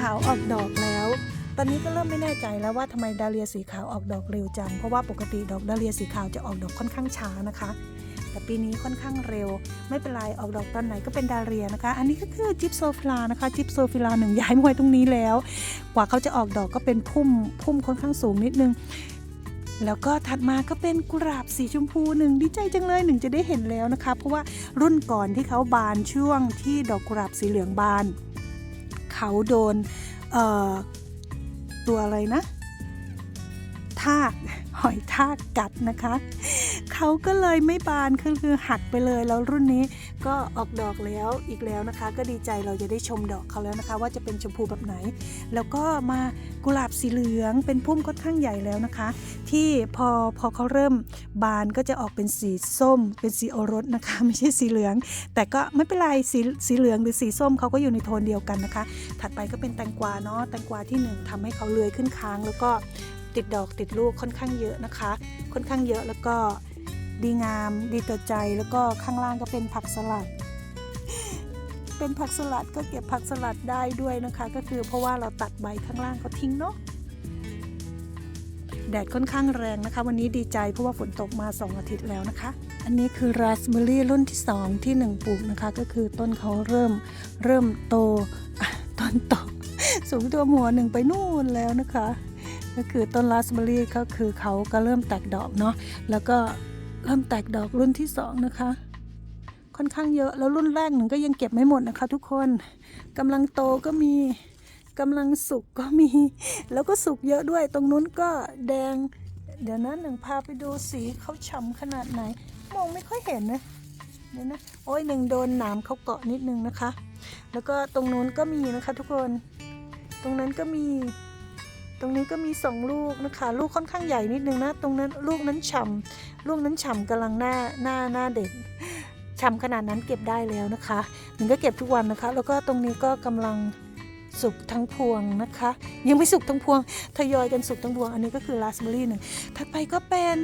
ขาวออกดอกแล้ว ตอนนี้ก็เริ่มไม่แน่ใจแล้วว่าทำไมดาเลียสีขาวออกดอกเร็วจัง เพราะว่าปกติดอกดาเลียสีขาวจะออกดอกค่อนข้างช้านะคะ แต่ปีนี้ค่อนข้างเร็ว ไม่เป็นไรออกดอกตอนไหนก็เป็นดาเลียนะคะ อันนี้ก็คือจิปโซฟิลานะคะ จิปโซฟิลาหนึ่งย้ายมาไว้ตรงนี้แล้ว กว่าเขาจะออกดอกก็เป็นพุ่มพุ่มค่อนข้างสูงนิดนึงแล้วก็ถัดมาก็เป็นกุหลาบสีชมพูหนึ่งดีใจจังเลยหนึ่งจะได้เห็นแล้วนะคะ เพราะว่ารุ่นก่อนที่เขาบานช่วงที่ดอกกุหลาบสีเหลืองบาน เขาโดนตัวอะไรนะทากหอยทากกัดนะคะ เขาก็เลยไม่บานคือคือหักไปเลยแล้วรุ่นนี้ ก็ออกดอกแล้วอีกแล้วนะคะ ก็ดีใจเราจะได้ชมดอกเขาแล้วนะคะ ว่าจะเป็นชมพูแบบไหน แล้วก็มากุหลาบสีเหลืองเป็นพุ่มค่อนข้างใหญ่แล้วนะคะ ที่พอพอเขาเริ่มบานก็จะออกเป็นสีส้ม เป็นสีโอรสนะคะ ไม่ใช่สีเหลือง แต่ก็ไม่เป็นไรสีสีเหลืองหรือสีส้มเขาก็อยู่ในโทนเดียวกันนะคะ ถัดไปก็เป็นแตงกวาเนาะแตงกวาที่หนึ่งทำให้เขาเลื้อยขึ้นค้าง แล้วก็ติดดอกติดลูกค่อนข้างเยอะนะคะ ค่อนข้างเยอะแล้วก็ ดีงาม ดีต่อใจแล้วก็ข้างล่างก็เป็นผักสลัด เป็นผักสลัดก็เก็บผักสลัดได้ด้วยนะคะ ก็คือเพราะว่าเราตัดใบข้างล่างก็ทิ้งเนาะแดดค่อนข้างแรงนะคะ วันนี้ดีใจเพราะว่าฝนตกมา 2 อาทิตย์แล้วนะคะ อันนี้คือราสเบอร์รี่รุ่นที่ 2 ที่ 1 ปลูกนะคะ ก็คือต้นเขาเริ่มเริ่มโตต้นโตสูงตัวหัวหนึ่งไปนู่นแล้วนะคะ ก็คือต้นราสเบอร์รี่ก็คือเขาก็เริ่มแตกดอกเนาะแล้วก็ เริ่มแตกดอกรุ่นที่สองนะคะ ค่อนข้างเยอะแล้วรุ่นแรกหนึ่งก็ยังเก็บไม่หมดนะคะ ทุกคนกำลังโตก็มีกำลังสุกก็มี แล้วก็สุกเยอะด้วย ตรงนู้นก็แดง เดี๋ยวนะหนึ่งพาไปดูสีเขาฉ่ำขนาดไหน มองไม่ค่อยเห็นนะเดี๋ยวนะโอ้ยหนึ่งโดนหนามเขาเกาะนิดนึงนะคะ แล้วก็ตรงนู้นก็มีนะคะ ทุกคน ตรงนั้นก็มี ตรงนี้ก็มีสองลูกนะคะ ลูกค่อนข้างใหญ่นิดนึงนะ ตรงนั้นลูกนั้นฉ่ำลูกนั้นฉ่ำกำลังหน้าหน้าหน้าเด็ดฉ่ำขนาดนั้นเก็บได้แล้วนะคะหนึ่งก็เก็บทุกวันนะคะ แล้วก็ตรงนี้ก็กำลังสุกทั้งพวงนะคะ ยังไม่สุกทั้งพวงทยอยกันสุกทั้งพวง อันนี้ก็คือราสเบอร์รี่หนึ่งถัดไปก็เป็น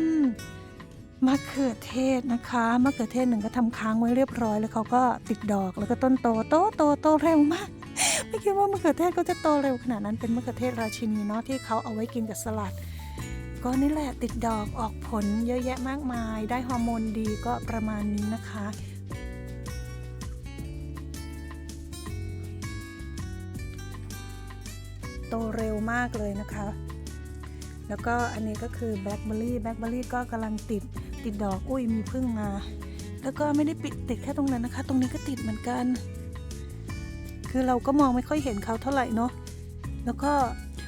มะเขือเทศนะคะมะเขือเทศหนึ่งก็ทำค้างไว้เรียบร้อย แล้วเขาก็ติดดอกแล้วก็ต้นโตโตโตโตเร็วมาก ไม่คิดว่ามะเขือเทศก็จะโตเร็วขนาดนั้นเป็นมะเขือเทศราชินีเนาะที่เขาเอาไว้กินกับสลัด ก็นี่แหละติดดอกออกผลเยอะแยะมากมาย ได้ฮอร์โมนดีก็ประมาณนี้นะคะโตเร็วมากเลยนะคะ แล้วก็อันนี้ก็คือแบล็คเบอร์รี่ แบล็คเบอร์รี่ก็กำลังติด ติดดอก อุ้ยมีพึ่งมา แล้วก็ไม่ได้ปิดติดแค่ตรงนั้นนะคะ ตรงนี้ก็ติดเหมือนกัน คือเราก็มองไม่ค่อยเห็นเขาเท่าไหร่เนาะแล้วก็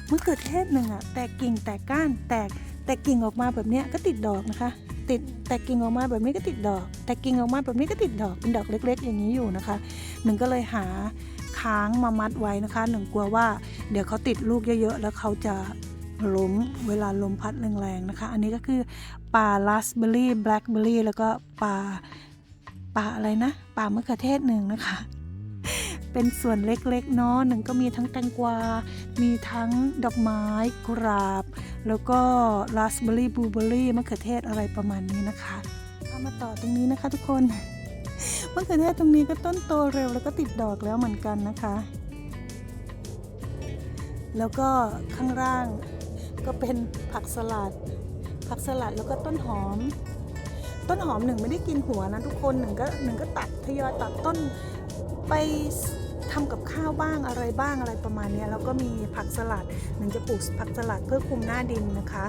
มะเขือเทศหนึ่งอะแตกกิ่งแตกก้านแตกแตกกิ่งออกมาแบบเนี้ยก็ติดดอกนะคะ ติดแตกกิ่งออกมาแบบนี้ก็ติดดอก แตกกิ่งออกมาแบบนี้ก็ติดดอกเป็นดอกเล็ก ๆ อย่างนี้อยู่นะคะหนึ่งก็เลยหาค้างมามัดไว้นะคะหนึ่งกลัวว่า เดี๋ยวเขาติดลูกเยอะๆแล้วเขาจะล้มเวลาลมพัดแรงๆนะคะ อันนี้ก็คือป่าราสเบอร์รี่แบล็คเบอร์รี่แล้วก็ป่าป่าอะไรนะป่ามะเขือเทศหนึ่งนะคะ เป็นส่วนเล็กๆเนาะหนึ่งก็มีทั้งแตงกวา มีทั้งดอกไม้กุหลาบ แล้วก็ราสเบอร์รี่บลูเบอร์รี่มะเขือเทศอะไรประมาณนี้นะคะเอามาต่อตรงนี้นะคะทุกคนมะเขือเทศตรงนี้ก็ต้นโตเร็วแล้วก็ติดดอกแล้วเหมือนกันนะคะ แล้วก็ข้างล่างก็เป็นผักสลัด ผักสลัดแล้วก็ต้นหอม ต้นหอมหนึ่งไม่ได้กินหัวนะทุกคนหนึ่งก็หนึ่งก็ตัดทยอยตัดต้นไป ทำกับข้าวบ้างอะไรบ้างอะไรประมาณนี้แล้วก็มีผักสลัดหนึ่งจะปลูกผักสลัดเพื่อคุมหน้าดินนะคะ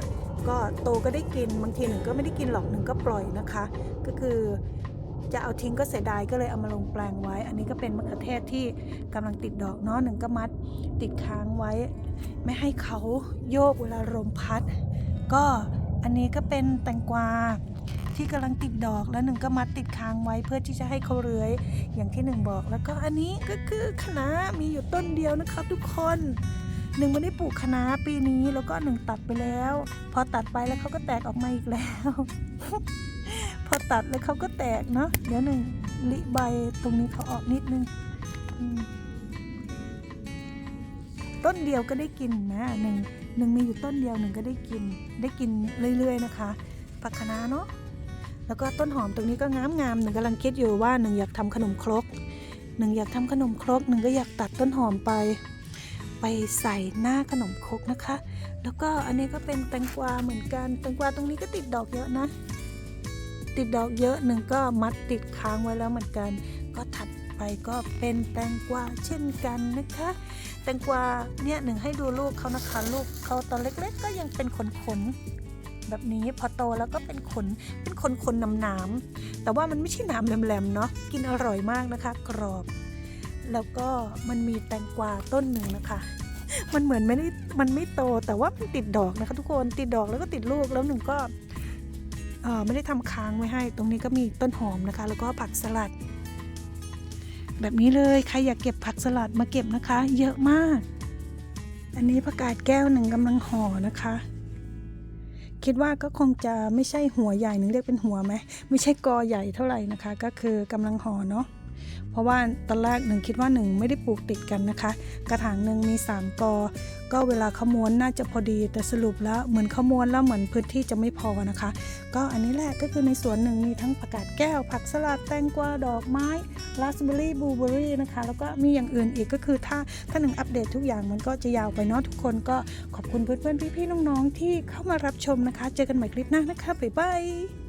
ก็โตก็ได้กินบางทีหนึ่งก็ไม่ได้กินหรอกหนึ่งก็ปล่อยนะคะ ก็คือจะเอาทิ้งก็เสียดายก็เลยเอามาลงแปลงไว้ อันนี้ก็เป็นมะเขือเทศที่กำลังติดดอกเนาะหนึ่งก็มัดติดค้างไว้ ไม่ให้เขาโยกเวลาลมพัด ก็อันนี้ก็เป็นแตงกวา ที่กำลังติดดอกแล้วหนึ่งก็มัดติดค้างไว้เพื่อที่จะให้เขาเลื้อยอย่างที่หนึ่งบอกแล้วก็อันนี้ก็คือคะน้ามีอยู่ต้นเดียวนะคะทุกคนหนึ่งไม่ได้ปลูกคะน้าปีนี้แล้วก็หนึ่งตัดไปแล้ว พอตัดไปแล้วเขาก็แตกออกมาอีกแล้ว พอตัดแล้วเขาก็แตกเนาะเดี๋ยวหนึ่งลิใบตรงนี้เขาออกนิดนึงต้นเดียวก็ได้กินนะหนึ่งหนึ่งมีอยู่ต้นเดียวหนึ่งก็ได้กินได้กินเรื่อย ๆ นะคะผักคะน้าเนาะ แล้วก็ต้นหอมตรงนี้ก็งามๆหนึ่งกำลังคิดอยู่ว่าหนึ่งอยากทำขนมครกหนึ่งอยากทำขนมครกหนึ่งก็อยากตัดต้นหอมไป ไปใส่หน้าขนมครกนะคะ แล้วก็อันนี้ก็เป็นแตงกวาเหมือนกันแตงกวาตรงนี้ก็ติดดอกเยอะนะ ติดดอกเยอะหนึ่งก็มัดติดค้างไว้แล้วเหมือนกัน ก็ถัดไปก็เป็นแตงกวาเช่นกันนะคะ แตงกวาเนี่ยหนึ่งให้ดูลูกเขานะคะลูกเขาตอนเล็ก ๆ ก็ยังเป็นขนๆ แบบนี้ พอโตแล้วก็เป็นขนเป็นขนขนหนามๆแต่ว่ามันไม่ใช่หนามแหลมๆเนาะกินอร่อยมากนะคะ กรอบ แล้วก็มันมีแตงกวาต้นหนึ่งนะคะ มันเหมือนไม่ได้มันไม่โตแต่ว่ามันติดดอกนะคะ ทุกคนติดดอกแล้วก็ติดลูกแล้วหนึ่งก็เอ่อไม่ได้ทำค้างไว้ให้ ตรงนี้ก็มีต้นหอมนะคะ แล้วก็ผักสลัด แบบนี้เลยใครอยากเก็บผักสลัดมาเก็บนะคะ เยอะมาก อันนี้ผักกาดแก้วหนึ่งกำลังห่อนะคะ คิดว่าก็คงจะไม่ใช่หัวใหญ่หนึ่งเรียกเป็นหัวไหมไม่ใช่กอใหญ่เท่าไหร่นะคะ ก็คือกำลังห่อเนาะ เพราะว่าตอนแรกหนึ่งคิดว่าหนึ่งไม่ได้ปลูกติดกันนะคะ กระถางหนึ่งมี 3 กอ ก็เวลาขมวนน่าจะพอดีแต่สรุปแล้วเหมือนขมวนแล้วเหมือนพื้นที่จะไม่พอนะคะ ก็อันนี้แหละก็คือในสวนหนึ่งมีทั้งผักกาดแก้ว ผักสลัดแตงกวาดอกไม้ราสเบอร์รี่บลูเบอร์รี่นะคะแล้วก็มีอย่างอื่นอีกก็คือถ้าถ้าหนึ่งอัปเดตทุกอย่างมันก็จะยาวไปเนาะทุกคนก็ขอบคุณเพื่อนๆพี่ๆน้องๆที่เข้ามารับชมนะคะ เจอกันใหม่คลิปหน้านะคะบ๊ายบาย